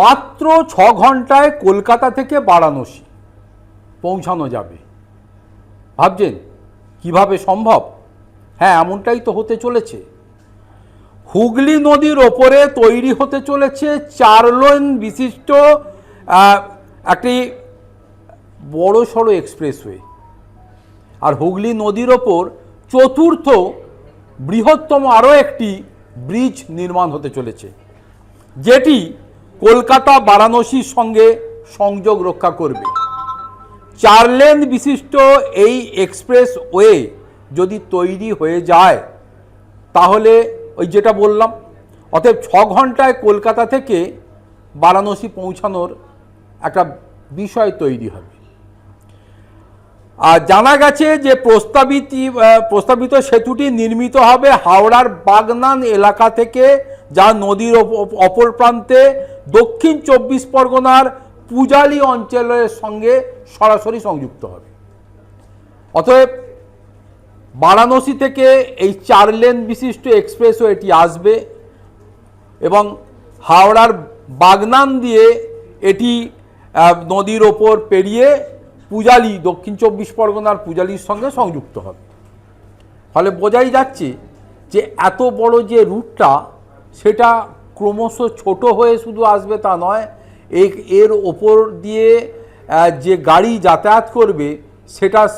মাত্র ছ ঘন্টায় কলকাতা থেকে বারাণসী পৌঁছানো যাবে। ভাবছেন, কীভাবে সম্ভব? হ্যাঁ এমনটাই তো হতে চলেছে। হুগলি নদীর ওপরে তৈরি হতে চলেছে চার লেন বিশিষ্ট একটি বড় সড়ো এক্সপ্রেসওয়ে। আর হুগলি নদীর ওপর চতুর্থ বৃহত্তম আরও একটি ব্রিজ নির্মাণ হতে চলেছে, যেটি কলকাতা বারাণসীর সঙ্গে সংযোগ রক্ষা করবে। চার লেন বিশিষ্ট এই এক্সপ্রেস ওয়ে যদি তৈরি হয়ে যায়, তাহলে ওই যেটা বললাম, অতএব ছ ঘন্টায় কলকাতা থেকে বারাণসী পৌঁছানোর একটা বিষয় তৈরি হবে। আর জানা গেছে যে প্রস্তাবিত প্রস্তাবিত সেতুটি নির্মিত হবে হাওড়ার বাগনান এলাকা থেকে, যা নদীর অপ- অপর প্রান্তে দক্ষিণ চব্বিশ পরগনার পূজালি অঞ্চলের সঙ্গে সরাসরি সংযুক্ত হবে। অতএব, বারাণসী থেকে এই চার লেন বিশিষ্ট এক্সপ্রেসওয়েটি আসবে এবং হাওড়ার বাগনান দিয়ে এটি নদীর ওপর পেরিয়ে পূজালি, দক্ষিণ চব্বিশ পরগনার পূজালির সঙ্গে সংযুক্ত হবে। ফলে বোঝাই যাচ্ছে যে এত বড় যে রুটটা, সেটা ক্রমশ ছোট হয়ে শুধু আসবে তা নয়, এ- এর ওপর দিয়ে যে গাড়ি যাতায়াত করবে, সেটা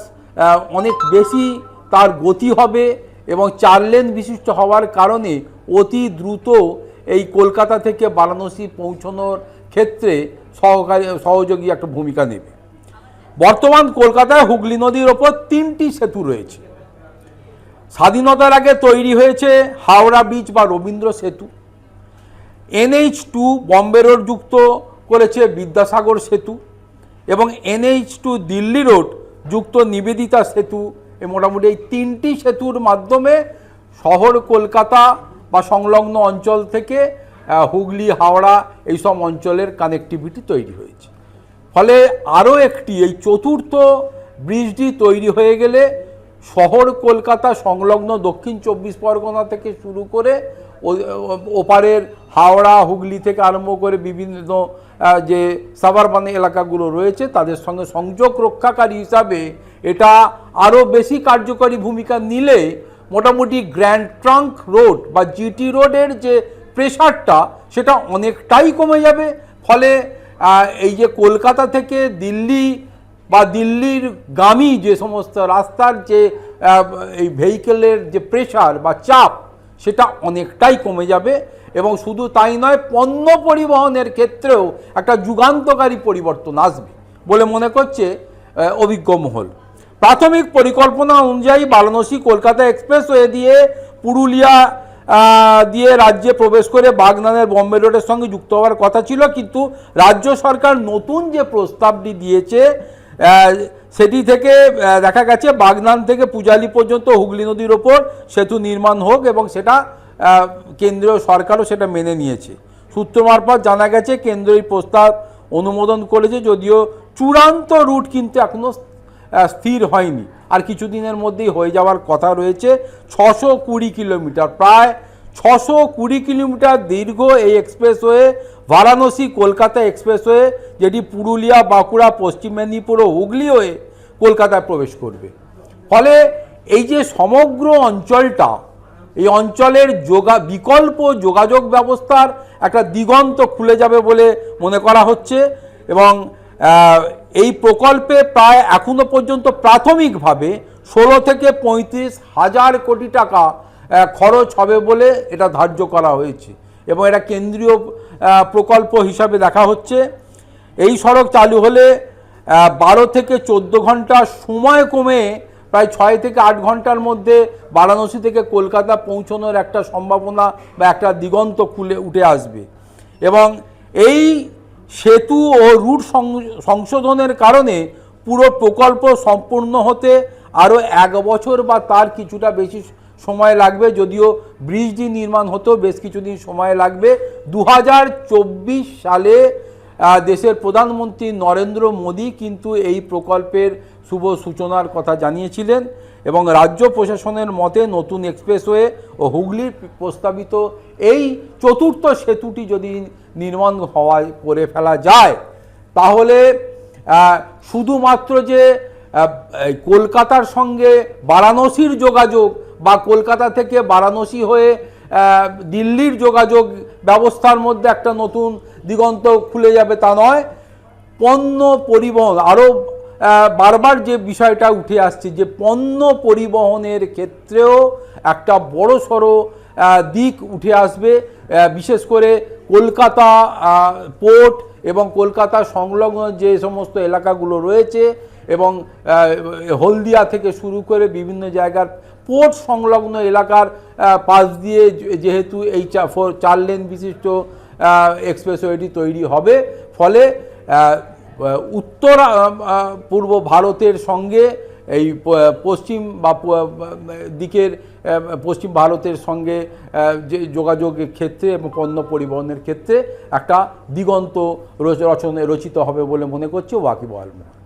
অনেক বেশি তার গতি হবে এবং চার লেন বিশিষ্ট হওয়ার কারণে অতি দ্রুত এই কলকাতা থেকে বারাণসী পৌঁছানোর ক্ষেত্রে সহকারী, সহযোগী একটা ভূমিকা নেবে। বর্তমান কলকাতায় হুগলি নদীর ওপর তিনটি সেতু রয়েছে। স্বাধীনতার আগে তৈরি হয়েছে হাওড়া ব্রিজ বা রবীন্দ্র সেতু। এনএইচ টু বম্বে রোড যুক্ত করেছে বিদ্যাসাগর সেতু এবং এনএইচ টু দিল্লি রোড যুক্ত নিবেদিতা সেতু এ মোটামুটি এই তিনটি সেতুর মাধ্যমে শহর কলকাতা বা সংলগ্ন অঞ্চল থেকে হুগলি, হাওড়া এইসব অঞ্চলের কানেক্টিভিটি তৈরি হয়েছে। ফলে আরও একটি, এই চতুর্থ ব্রিজটি তৈরি হয়ে গেলে শহর কলকাতা সংলগ্ন দক্ষিণ চব্বিশ পরগনা থেকে শুরু করে ওপারের হাওড়া, হুগলি থেকে আরম্ভ করে বিভিন্ন যে সাবারবান এলাকাগুলো রয়েছে, তাদের সঙ্গে সংযোগ রক্ষাকারী হিসাবে এটা আরও বেশি কার্যকরী ভূমিকা নিলে মোটামুটি গ্র্যান্ড ট্রাঙ্ক রোড বা জিটি রোডের যে প্রেশারটা সেটা অনেকটাই কমে যাবে। ফলে এই যে কলকাতা থেকে দিল্লি বা দিল্লির গামী যে সমস্ত রাস্তার যে এই ভেহিকেলের যে প্রেশার বা চাপ সেটা অনেকটাই কমে যাবে এবং শুধু তাই নয়, পণ্য পরিবহনের ক্ষেত্রেও একটা যুগান্তকারী পরিবর্তন আসবে বলে মনে করছে অভিজ্ঞ মহল। প্রাথমিক পরিকল্পনা অনুযায়ী বারাণসী কলকাতা এক্সপ্রেসওয়ে দিয়ে পুরুলিয়া দিয়ে রাজ্যে প্রবেশ করে বাগনানের বম্বে রোডের সঙ্গে যুক্ত হওয়ার কথা ছিল, কিন্তু রাজ্য সরকার নতুন যে প্রস্তাবটি দিয়েছে সেটি থেকে দেখা গেছে বাগনান থেকে পূজালি পর্যন্ত হুগলি নদীর ওপর সেতু নির্মাণ হোক এবং সেটা কেন্দ্রীয় সরকারও সেটা মেনে নিয়েছে। সূত্র মারফত জানা গেছে কেন্দ্র এই প্রস্তাব অনুমোদন করেছে, যদিও চূড়ান্ত রুট কিন্তু এখনও স্থির হয়নি। আর কিছুদিনের মধ্যেই হয়ে যাওয়ার কথা রয়েছে, ছশো কুড়ি কিলোমিটার। প্রায় ছশো কুড়ি কিলোমিটার দীর্ঘ এই এক্সপ্রেসওয়ে বারাণসী কলকাতা এক্সপ্রেসওয়ে যেটি পুরুলিয়া বাঁকুড়া পশ্চিম মেদিনীপুর ও হুগলি হয়ে কলকাতায় প্রবেশ করবে ফলে এই যে সমগ্র অঞ্চলটা, এই অঞ্চলের যোগা, বিকল্প যোগাযোগ ব্যবস্থার একটা দিগন্ত খুলে যাবে বলে মনে করা হচ্ছে এবং এই প্রকল্পে প্রায় এখনও পর্যন্ত প্রাথমিকভাবে ষোলো থেকে পঁয়ত্রিশ হাজার কোটি টাকা খরচ হবে বলে এটা ধার্য করা হয়েছে এবং এটা কেন্দ্রীয় প্রকল্প হিসাবে দেখা হচ্ছে। এই সড়ক চালু হলে বারো থেকে চোদ্দ ঘণ্টা সময় কমে প্রায় ছয় থেকে আট ঘণ্টার মধ্যে বারাণসী থেকে কলকাতা পৌঁছানোর একটা সম্ভাবনা বা একটা দিগন্ত খুলে উঠে আসবে। এবং এই সেতু ও রুট সংশোধনের কারণে পুরো প্রকল্প সম্পূর্ণ হতে আরও এক বছর বা তার কিছুটা বেশি সময় লাগবে, যদিও ব্রিজটি নির্মাণ হতেও বেশ কিছুদিন সময় লাগবে। দু হাজার চব্বিশ সালে দেশের প্রধানমন্ত্রী নরেন্দ্র মোদী কিন্তু এই প্রকল্পের শুভ সূচনার কথা জানিয়েছিলেন এবং রাজ্য প্রশাসনের মতে নতুন এক্সপ্রেসওয়ে ও হুগলির প্রস্তাবিত এই চতুর্থ সেতুটি যদি নির্মাণ হওয়ায় করে ফেলা যায়, তাহলে শুধুমাত্র যে কলকাতার সঙ্গে বারাণসীর যোগাযোগ বা কলকাতা থেকে বারাণসী হয়ে দিল্লির যোগাযোগ ব্যবস্থার মধ্যে একটা নতুন দিগন্ত খুলে যাবে তা নয়। পণ্য পরিবহন আরও বারবার যে বিষয়টা উঠে আসছে যে পণ্য পরিবহনের ক্ষেত্রেও একটা বড় সড়ো দিক উঠে আসবে। বিশেষ করে কলকাতা পোর্ট এবং কলকাতা সংলগ্ন যে সমস্ত এলাকাগুলো রয়েছে এবং হলদিয়া থেকে শুরু করে বিভিন্ন জায়গার পোর্ট সংলগ্ন এলাকার পাশ দিয়ে যেহেতু এই চার লেন বিশিষ্ট এক্সপ্রেসওয়েটি তৈরি হবে। ফলে উত্তর পূর্ব ভারতের সঙ্গে এই পশ্চিম বা দিকের পশ্চিম ভারতের সঙ্গে যে যোগাযোগের ক্ষেত্রে এবং পণ্য পরিবহনের ক্ষেত্রে একটা দিগন্ত রচ- রচনে রচিত হবে বলে মনে করছে। ওয়াকিবহাল মোহন